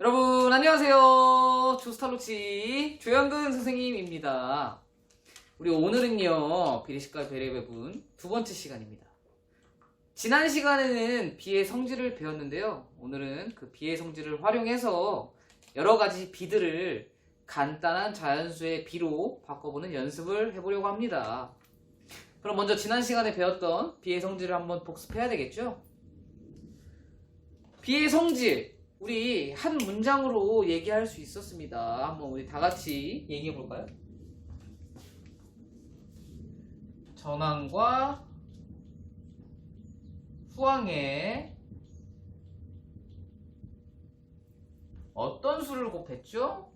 여러분 안녕하세요. 조스탈로치 조영근 선생님입니다. 우리 오늘은요 비례식과 배례배분 두 번째 시간입니다. 지난 시간에는 비의 성질을 배웠는데요. 오늘은 그 비의 성질을 활용해서 여러 가지 비들을 간단한 자연수의 비로 바꿔보는 연습을 해보려고 합니다. 그럼 먼저 지난 시간에 배웠던 비의 성질을 한번 복습해야 되겠죠? 비의 성질 우리 한 문장으로 얘기할 수 있었습니다. 한번 우리 다 같이 얘기해 볼까요? 전항과 후항에 어떤 수를 곱했죠?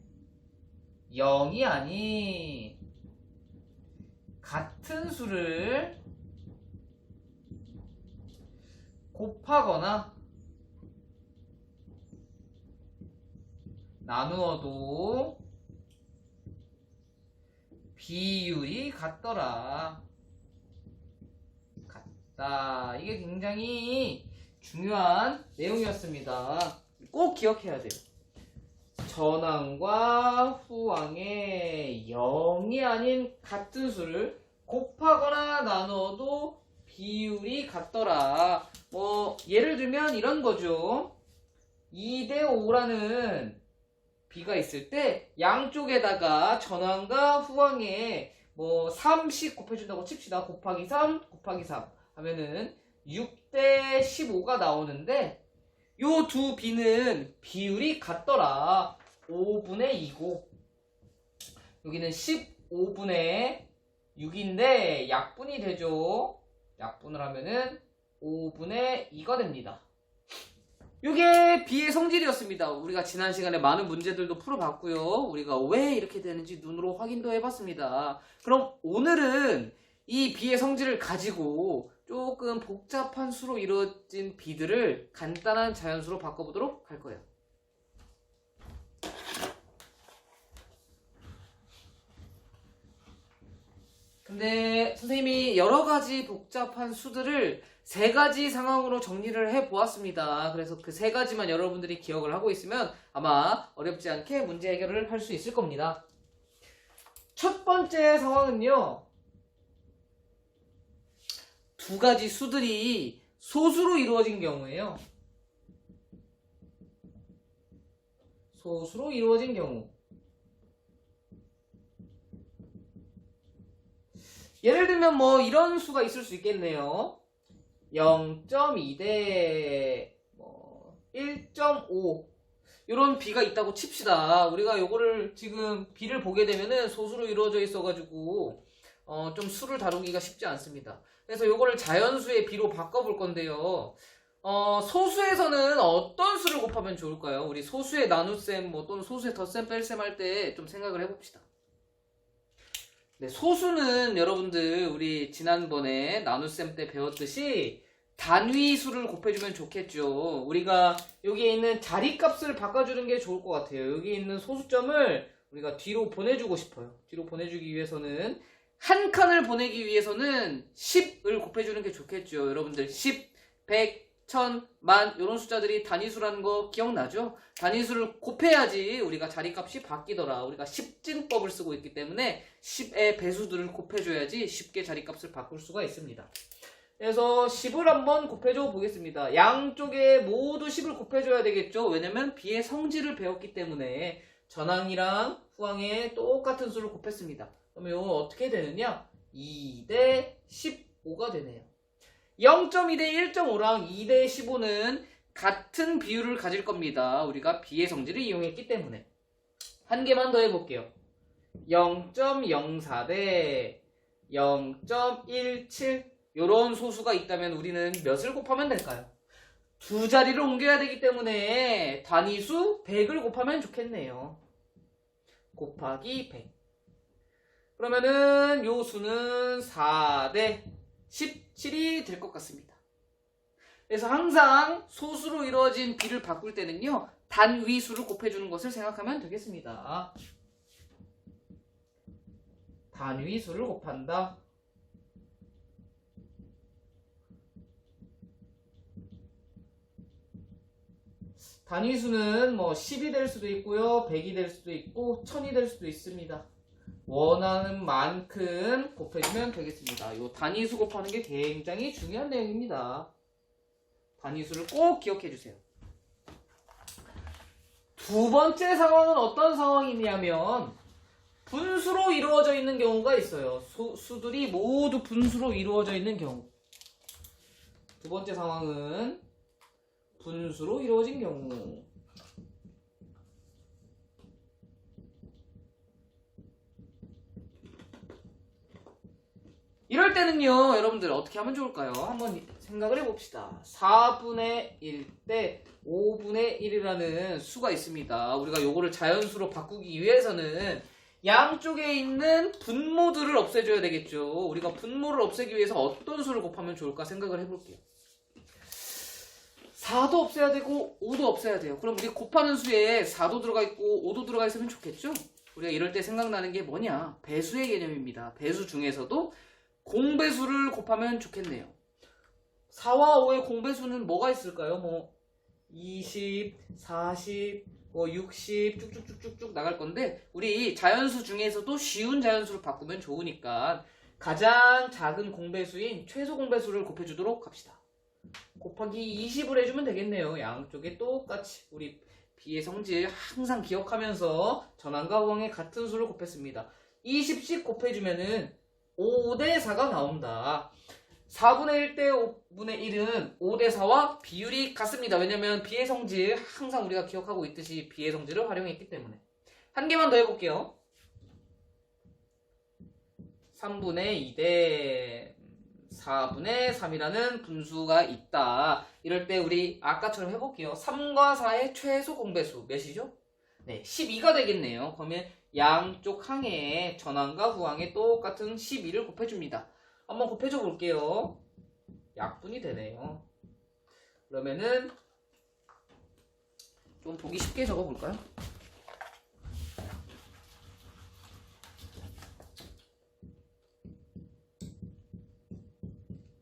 0이 아닌 같은 수를 곱하거나 나누어도 비율이 같더라. 같다. 이게 굉장히 중요한 내용이었습니다. 꼭 기억해야 돼요. 전항과 후항의 0이 아닌 같은 수를 곱하거나 나누어도 비율이 같더라. 뭐, 예를 들면 이런 거죠. 2대 5라는 비가 있을 때 양쪽에다가 전항과 후항에 뭐 3씩 곱해준다고 칩시다. 곱하기 3, 곱하기 3 하면은 6대 15가 나오는데 요 두 비는 비율이 같더라. 5분의 2고 여기는 15분의 6인데 약분이 되죠. 약분을 하면은 5분의 2가 됩니다. 이게 비의 성질이었습니다. 우리가 지난 시간에 많은 문제들도 풀어봤고요. 우리가 왜 이렇게 되는지 눈으로 확인도 해봤습니다. 그럼 오늘은 이 비의 성질을 가지고 조금 복잡한 수로 이루어진 비들을 간단한 자연수로 바꿔보도록 할 거예요. 근데 선생님이 여러 가지 복잡한 수들을 세 가지 상황으로 정리를 해 보았습니다. 그래서 그 세 가지만 여러분들이 기억을 하고 있으면 아마 어렵지 않게 문제 해결을 할 수 있을 겁니다. 첫 번째 상황은요. 두 가지 수들이 소수로 이루어진 경우예요. 소수로 이루어진 경우. 예를 들면 뭐 이런 수가 있을 수 있겠네요. 0.2대 뭐 1.5 이런 비가 있다고 칩시다. 우리가 요거를 지금 비를 보게 되면은 소수로 이루어져 있어가지고 어, 좀 수를 다루기가 쉽지 않습니다. 그래서 요거를 자연수의 비로 바꿔볼 건데요. 어, 소수에서는 어떤 수를 곱하면 좋을까요? 우리 소수의 나눗셈 뭐 또는 소수의 덧셈 뺄셈 할 때 좀 생각을 해봅시다. 네, 소수는 여러분들 우리 지난번에 나눗셈 때 배웠듯이 단위수를 곱해주면 좋겠죠. 우리가 여기에 있는 자리값을 바꿔주는 게 좋을 것 같아요. 여기 있는 소수점을 우리가 뒤로 보내주고 싶어요. 뒤로 보내주기 위해서는 한 칸을 보내기 위해서는 10을 곱해주는 게 좋겠죠. 여러분들 10, 100, 1000, 만 이런 숫자들이 단위수라는 거 기억나죠? 단위수를 곱해야지 우리가 자리값이 바뀌더라. 우리가 10진법을 쓰고 있기 때문에 10의 배수들을 곱해줘야지 쉽게 자리값을 바꿀 수가 있습니다. 그래서 10을 한번 곱해줘 보겠습니다. 양쪽에 모두 10을 곱해줘야 되겠죠? 왜냐면 비의 성질을 배웠기 때문에 전항이랑 후항에 똑같은 수를 곱했습니다. 그러면 이건 어떻게 되느냐? 2 대 15가 되네요. 0.2 대 1.5랑 2 대 15는 같은 비율을 가질 겁니다. 우리가 비의 성질을 이용했기 때문에. 한 개만 더 해볼게요. 0.04 대 0.17 이런 소수가 있다면 우리는 몇을 곱하면 될까요? 두 자리를 옮겨야 되기 때문에 단위수 100을 곱하면 좋겠네요. 곱하기 100. 그러면은 요 수는 4대 17이 될 것 같습니다. 그래서 항상 소수로 이루어진 비를 바꿀 때는요, 단위수를 곱해주는 것을 생각하면 되겠습니다. 단위수를 곱한다. 단위수는 뭐 10이 될 수도 있고요. 100이 될 수도 있고 1000이 될 수도 있습니다. 원하는 만큼 곱해주면 되겠습니다. 이 단위수 곱하는 게 굉장히 중요한 내용입니다. 단위수를 꼭 기억해 주세요. 두 번째 상황은 어떤 상황이냐면 분수로 이루어져 있는 경우가 있어요. 수, 수들이 모두 분수로 이루어져 있는 경우. 두 번째 상황은 분수로 이루어진 경우. 이럴 때는요, 여러분들 어떻게 하면 좋을까요? 한번 생각을 해봅시다. 4분의 1 대 5분의 1이라는 수가 있습니다. 우리가 요거를 자연수로 바꾸기 위해서는 양쪽에 있는 분모들을 없애줘야 되겠죠. 우리가 분모를 없애기 위해서 어떤 수를 곱하면 좋을까 생각을 해볼게요. 4도 없애야 되고 5도 없애야 돼요. 그럼 우리 곱하는 수에 4도 들어가 있고 5도 들어가 있으면 좋겠죠? 우리가 이럴 때 생각나는 게 뭐냐? 배수의 개념입니다. 배수 중에서도 공배수를 곱하면 좋겠네요. 4와 5의 공배수는 뭐가 있을까요? 뭐 20, 40, 뭐 60, 쭉쭉쭉쭉쭉 나갈 건데 우리 자연수 중에서도 쉬운 자연수로 바꾸면 좋으니까 가장 작은 공배수인 최소 공배수를 곱해주도록 합시다. 곱하기 20을 해주면 되겠네요. 양쪽에 똑같이 우리 비의 성질 항상 기억하면서 전항과 우항의 같은 수를 곱했습니다. 20씩 곱해주면은 5대 4가 나온다. 4분의 1대 5분의 1은 5대 4와 비율이 같습니다. 왜냐면 비의 성질 항상 우리가 기억하고 있듯이 비의 성질을 활용했기 때문에. 한 개만 더 해볼게요. 3분의 2대 4분의 3이라는 분수가 있다. 이럴 때 우리 아까처럼 해볼게요. 3과 4의 최소 공배수 몇이죠? 네, 12가 되겠네요. 그러면 양쪽 항에 전항과 후항에 똑같은 12를 곱해줍니다. 한번 곱해줘 볼게요. 약분이 되네요. 그러면은 좀 보기 쉽게 적어 볼까요?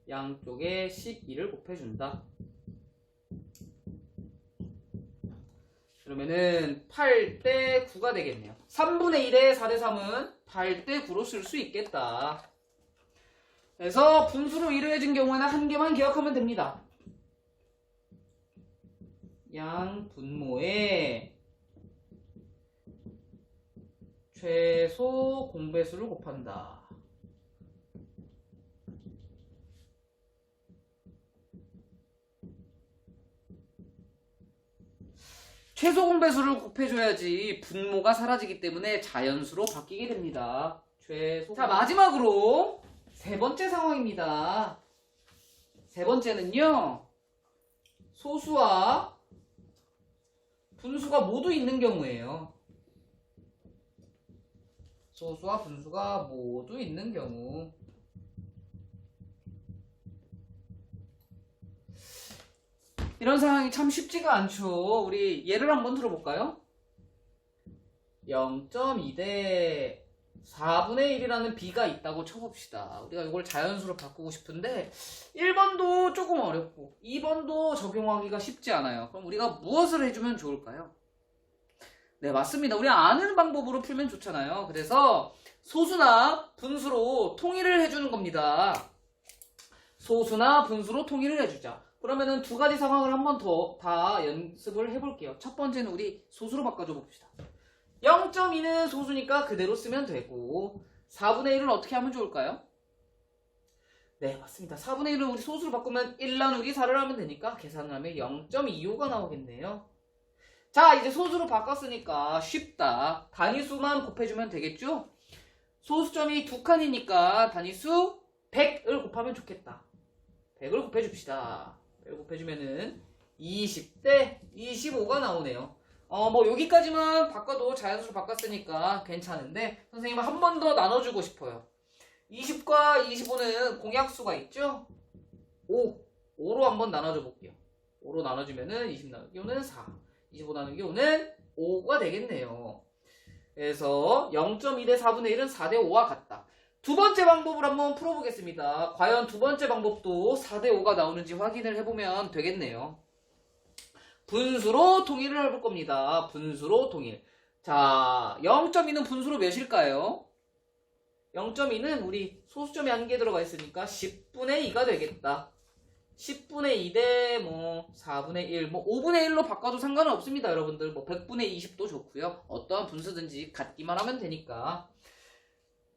양쪽에 12를 곱해준다. 그러면은 8대 9가 되겠네요. 3분의 1에 4대 3은 8대 9로 쓸 수 있겠다. 그래서 분수로 이루어진 경우에는 한 개만 기억하면 됩니다. 양 분모에 최소 공배수를 곱한다. 최소 공배수를 곱해줘야지 분모가 사라지기 때문에 자연수로 바뀌게 됩니다. 최소. 자 마지막으로 세 번째 상황입니다. 세 번째는요 소수와 분수가 모두 있는 경우예요. 소수와 분수가 모두 있는 경우. 이런 상황이 참 쉽지가 않죠. 우리 예를 한번 들어볼까요? 0.2대 4분의 1이라는 비가 있다고 쳐봅시다. 우리가 이걸 자연수로 바꾸고 싶은데 1번도 조금 어렵고 2번도 적용하기가 쉽지 않아요. 그럼 우리가 무엇을 해주면 좋을까요? 네, 맞습니다. 우리 아는 방법으로 풀면 좋잖아요. 그래서 소수나 분수로 통일을 해주는 겁니다. 소수나 분수로 통일을 해주자. 그러면은 두 가지 상황을 한 번 더 다 연습을 해볼게요. 첫 번째는 우리 소수로 바꿔줘 봅시다. 0.2는 소수니까 그대로 쓰면 되고 4분의 1은 어떻게 하면 좋을까요? 네 맞습니다. 4분의 1을 우리 소수로 바꾸면 1 나누기 4를 하면 되니까 계산을 하면 0.25가 나오겠네요. 자 이제 소수로 바꿨으니까 쉽다. 단위수만 곱해주면 되겠죠? 소수점이 두 칸이니까 단위수 100을 곱하면 좋겠다. 100을 곱해줍시다. 100을 곱해주면은 20대 25가 나오네요. 어, 뭐, 여기까지만 바꿔도 자연수로 바꿨으니까 괜찮은데, 선생님은 한 번 더 나눠주고 싶어요. 20과 25는 공약수가 있죠? 5. 5로 한번 나눠줘 볼게요. 5로 나눠주면은 20 나누기 5는 4. 25 나누기 5는 5가 되겠네요. 그래서 0.2대 4분의 1은 4대 5와 같다. 두 번째 방법을 한번 풀어보겠습니다. 과연 두 번째 방법도 4대 5가 나오는지 확인을 해보면 되겠네요. 분수로 통일을 해볼 겁니다. 분수로 통일. 자, 0.2는 분수로 몇일까요? 0.2는 우리 소수점이 한개 들어가 있으니까 10분의 2가 되겠다. 10분의 2대 뭐 4분의 1, 뭐 5분의 1로 바꿔도 상관은 없습니다, 여러분들. 뭐 100분의 20도 좋고요. 어떠한 분수든지 같기만 하면 되니까.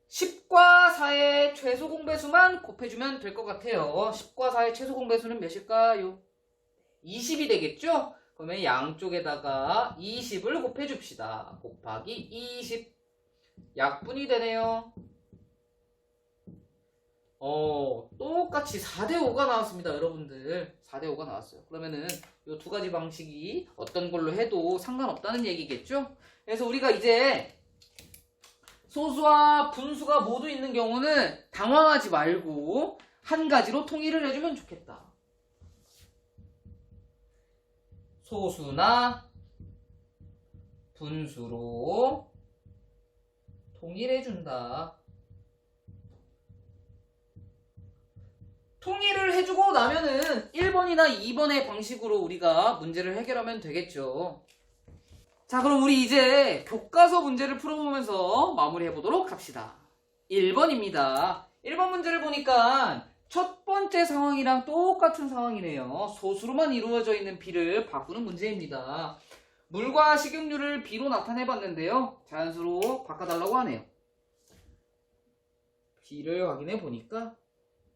10과 4의 최소 공배수만 곱해주면 될 것 같아요. 10과 4의 최소 공배수는 몇일까요? 20이 되겠죠? 그러면 양쪽에다가 20을 곱해줍시다. 곱하기 20. 약분이 되네요. 어, 똑같이 4대5가 나왔습니다, 여러분들. 4대5가 나왔어요. 그러면은 이 두 가지 방식이 어떤 걸로 해도 상관없다는 얘기겠죠? 그래서 우리가 이제 소수와 분수가 모두 있는 경우는 당황하지 말고 한 가지로 통일을 해주면 좋겠다. 소수나 분수로 통일해준다. 통일을 해주고 나면은 1번이나 2번의 방식으로 우리가 문제를 해결하면 되겠죠. 자, 그럼 우리 이제 교과서 문제를 풀어보면서 마무리해보도록 합시다. 1번입니다. 1번 문제를 보니까 첫 번째 상황이랑 똑같은 상황이네요. 소수로만 이루어져 있는 비를 바꾸는 문제입니다. 물과 식용유를 비로 나타내봤는데요. 자연수로 바꿔달라고 하네요. 비를 확인해 보니까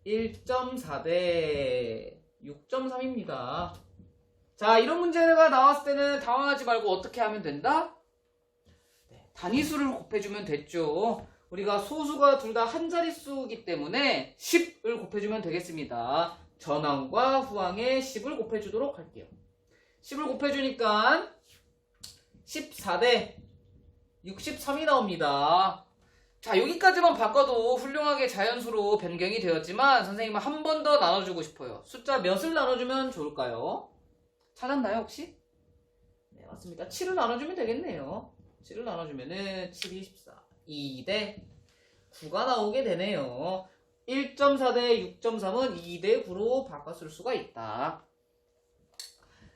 1.4대 6.3입니다. 자, 이런 문제가 나왔을 때는 당황하지 말고 어떻게 하면 된다? 네, 단위수를 곱해주면 됐죠. 우리가 소수가 둘 다 한 자릿수이기 때문에 10을 곱해주면 되겠습니다. 전항과 후항에 10을 곱해주도록 할게요. 10을 곱해주니까 14대 63이 나옵니다. 자, 여기까지만 바꿔도 훌륭하게 자연수로 변경이 되었지만 선생님은 한 번 더 나눠주고 싶어요. 숫자 몇을 나눠주면 좋을까요? 찾았나요, 혹시? 네, 맞습니다. 7을 나눠주면 되겠네요. 7을 나눠주면은 7, 24. 2대 9가 나오게 되네요. 1.4 대 6.3은 2 대 9로 바꿨을 수가 있다.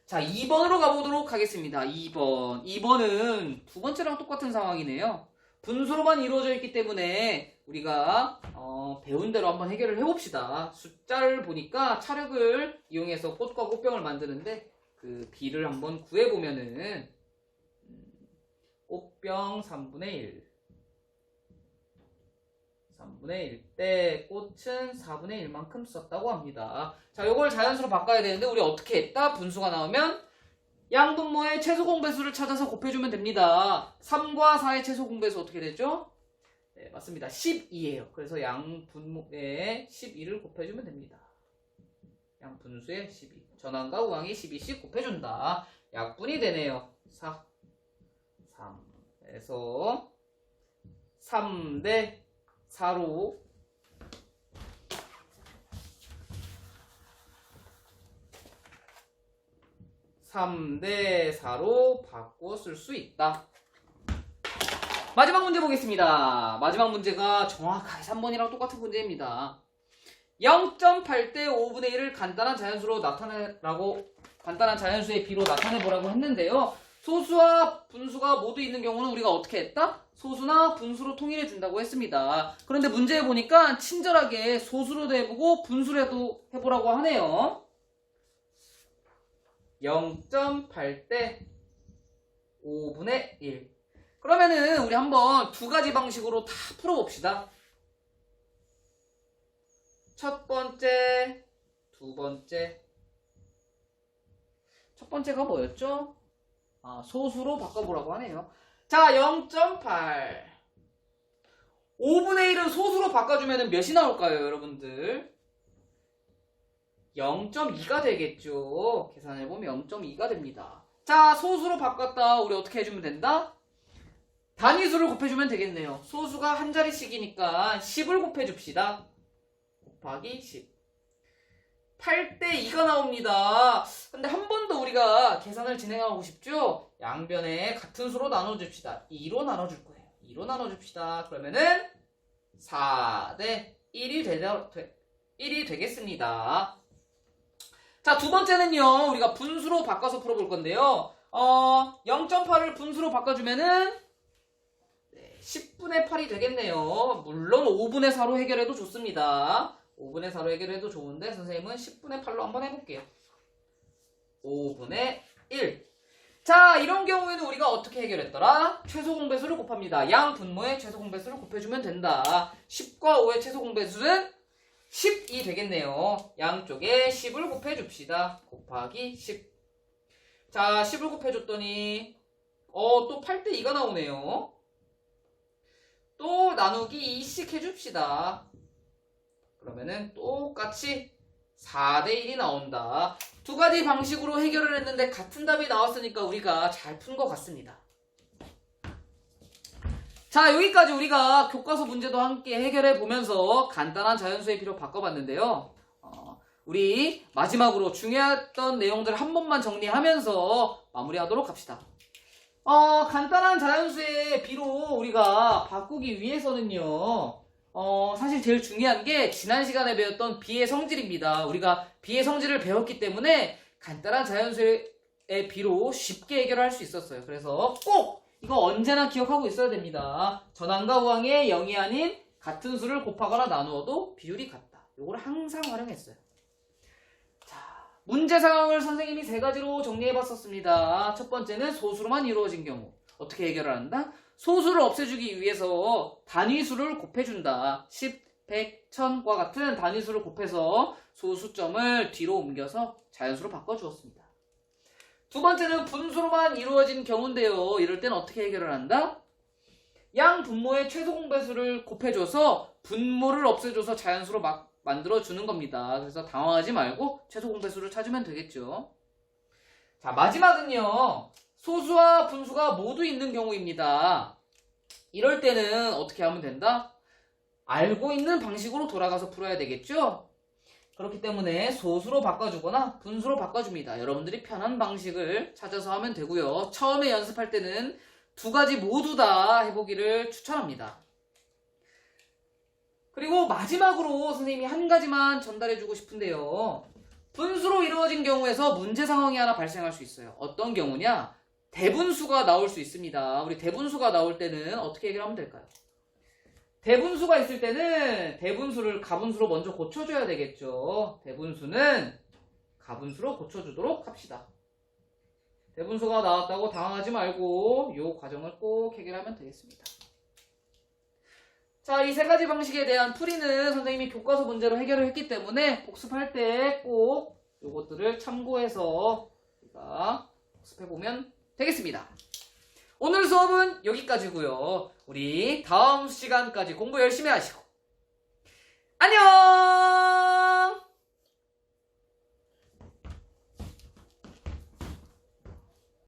자, 2번으로 가보도록 하겠습니다. 2번. 2번은 두 번째랑 똑같은 상황이네요. 분수로만 이루어져 있기 때문에 우리가 어, 배운 대로 한번 해결을 해봅시다. 숫자를 보니까 차력을 이용해서 꽃과 꽃병을 만드는데 그 비를 한번 구해보면은 음, 꽃병 3분의 1 3분의 1때 꽃은 4분의 1만큼 썼다고 합니다. 자, 요걸 자연수로 바꿔야 되는데 우리 어떻게 했다? 분수가 나오면 양분모의 최소 공배수를 찾아서 곱해주면 됩니다. 3과 4의 최소 공배수 어떻게 되죠? 네, 맞습니다. 12예요. 그래서 양분모에 12를 곱해주면 됩니다. 양 분수에 12. 전항과 우항이 12씩 곱해준다. 약분이 되네요. 4, 3. 그래서 3대 4로 삼대 4로 바꿔 쓸 수 있다. 마지막 문제 보겠습니다. 마지막 문제가 정확하게 3번이랑 똑같은 문제입니다. 0.8대 5분의 1을 간단한 자연수로 나타내라고 간단한 자연수의 비로 나타내 보라고 했는데요. 소수와 분수가 모두 있는 경우는 우리가 어떻게 했다? 소수나 분수로 통일해 준다고 했습니다. 그런데 문제에 보니까 친절하게 소수로도 해보고 분수로도 해보라고 하네요. 0.8대 5분의 1. 그러면은 우리 한번 두 가지 방식으로 다 풀어봅시다. 첫 번째, 두 번째. 첫 번째가 뭐였죠? 아, 소수로 바꿔보라고 하네요. 자, 0.8. 5분의 1은 소수로 바꿔주면 몇이 나올까요, 여러분들? 0.2가 되겠죠. 계산해보면 0.2가 됩니다. 자, 소수로 바꿨다. 우리 어떻게 해주면 된다? 단위수를 곱해주면 되겠네요. 소수가 한 자리씩이니까 10을 곱해줍시다. 곱하기 10. 8대 2가 나옵니다. 근데 한 번 더 우리가 계산을 진행하고 싶죠? 양변에 같은 수로 나눠줍시다. 2로 나눠줄 거예요. 2로 나눠줍시다. 그러면은 4대 1이 되다, 되, 1이 되겠습니다. 자, 두 번째는요, 우리가 분수로 바꿔서 풀어볼 건데요. 어, 0.8을 분수로 바꿔주면은, 네, 10분의 8이 되겠네요. 물론 5분의 4로 해결해도 좋습니다. 5분의 4로 해결해도 좋은데, 선생님은 10분의 8로 한번 해볼게요. 5분의 1. 자, 이런 경우에는 우리가 어떻게 해결했더라? 최소 공배수를 곱합니다. 양 분모의 최소 공배수를 곱해주면 된다. 10과 5의 최소 공배수는 10이 되겠네요. 양쪽에 10을 곱해줍시다. 곱하기 10. 자, 10을 곱해줬더니, 어, 또 8대 2가 나오네요. 또 나누기 2씩 해줍시다. 그러면은 똑같이 4대 1이 나온다. 두 가지 방식으로 해결을 했는데 같은 답이 나왔으니까 우리가 잘 푼 것 같습니다. 자, 여기까지 우리가 교과서 문제도 함께 해결해 보면서 간단한 자연수의 비로 바꿔봤는데요. 어, 우리 마지막으로 중요했던 내용들 한 번만 정리하면서 마무리하도록 합시다. 어, 간단한 자연수의 비로 우리가 바꾸기 위해서는요. 어, 사실 제일 중요한 게 지난 시간에 배웠던 비의 성질입니다. 우리가 비의 성질을 배웠기 때문에 간단한 자연수의 비로 쉽게 해결할 수 있었어요. 그래서 꼭 이거 언제나 기억하고 있어야 됩니다. 전항과 우항의 0이 아닌 같은 수를 곱하거나 나누어도 비율이 같다. 이걸 항상 활용했어요. 자, 문제 상황을 선생님이 세 가지로 정리해 봤었습니다. 첫 번째는 소수로만 이루어진 경우. 어떻게 해결을 한다? 소수를 없애주기 위해서 단위수를 곱해준다. 10, 100, 1000과 같은 단위수를 곱해서 소수점을 뒤로 옮겨서 자연수로 바꿔주었습니다. 두 번째는 분수로만 이루어진 경우인데요. 이럴 땐 어떻게 해결을 한다? 양 분모의 최소 공배수를 곱해줘서 분모를 없애줘서 자연수로 막 만들어주는 겁니다. 그래서 당황하지 말고 최소 공배수를 찾으면 되겠죠. 자, 마지막은요. 소수와 분수가 모두 있는 경우입니다. 이럴 때는 어떻게 하면 된다? 알고 있는 방식으로 돌아가서 풀어야 되겠죠? 그렇기 때문에 소수로 바꿔주거나 분수로 바꿔줍니다. 여러분들이 편한 방식을 찾아서 하면 되고요. 처음에 연습할 때는 두 가지 모두 다 해보기를 추천합니다. 그리고 마지막으로 선생님이 한 가지만 전달해주고 싶은데요. 분수로 이루어진 경우에서 문제 상황이 하나 발생할 수 있어요. 어떤 경우냐? 대분수가 나올 수 있습니다. 우리 대분수가 나올 때는 어떻게 해결하면 될까요? 대분수가 있을 때는 대분수를 가분수로 먼저 고쳐줘야 되겠죠. 대분수는 가분수로 고쳐주도록 합시다. 대분수가 나왔다고 당황하지 말고 이 과정을 꼭 해결하면 되겠습니다. 자, 이 세 가지 방식에 대한 풀이는 선생님이 교과서 문제로 해결을 했기 때문에 복습할 때 꼭 이것들을 참고해서 우리가 복습해보면 되겠습니다. 오늘 수업은 여기까지고요. 우리 다음 시간까지 공부 열심히 하시고 안녕!